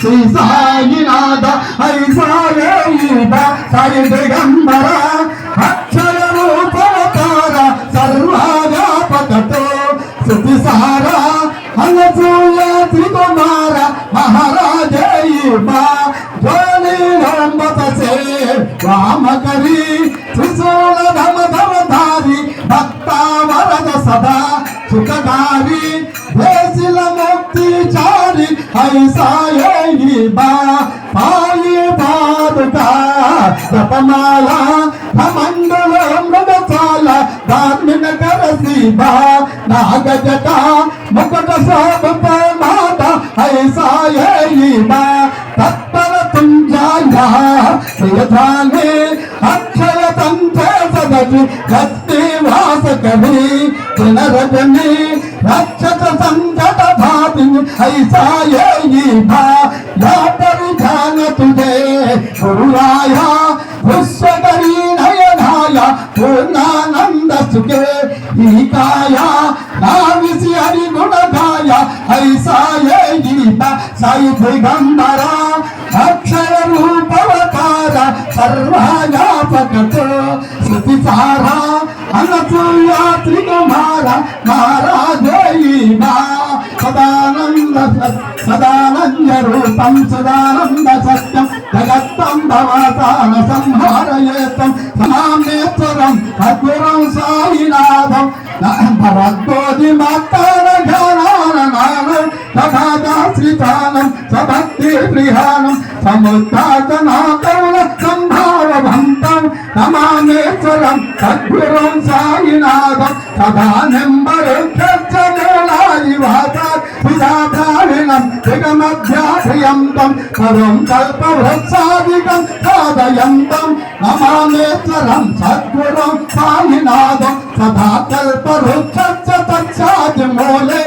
శ్రీ సాయినాథ హై సాయేద సాయి దిగంబర అక్షర రూపవతార సర్వావ్యాపకతో శృతి సారా అనసూయ త్రికుమార మహారాజయీమా జ్వాని రంబతసే వామకరి త్రిశూల ధమ ధమధారి భక్తావరద సదా సుఖదారి దేశిల ముక్తి చారి హై సాయీబా పాయి పాదుక జపమాల మండల మృగచాల ధార్మిక కరసీబా నాగజట ముకట శోభ మాత హై సాయీబా తత్పర తుంజాయ శ్రీధానే అక్షర తంత్ర సదతి గత్తి పునరజని రక్షత సంకట భాతి ఐసాయేయీభా యా పరిధాన తుజే గురురాయ విశ్వకరీ నయనాయ పూర్ణానంద సుఖే ఈకాయ నావిసి హరి గుణగాయ ఐసాయేయీభా సాయి దిగంబర అక్షర రూపవతార సర్వవ్యాపకతో శృతి సారా అనసూయ త్రికుమార మహారాజయీమా. సదానంద సదానంద రూపం సదానంద సత్యం జగత్తం భవతాన సంహారయేతం సమామేశ్వరం అద్భురం సాయినాథం. భగవద్బోధి మాతాన ఘనానం నానం సదాశ్రితానం సభక్తి ప్రియానం సముద్రాతనాథం సంభావభంతం. సమామేశ్వరం సద్గురం సాయినాథం సదా నెంబరు వాసాత్ పితాభావినం దిగమధ్యాశ్రయంతం పరం కల్పవృత్సాదికం సాధయంతం నమామేశ్వరం సద్గురం సాయినాథం సదా కల్పవృక్ష తత్సాది మూలే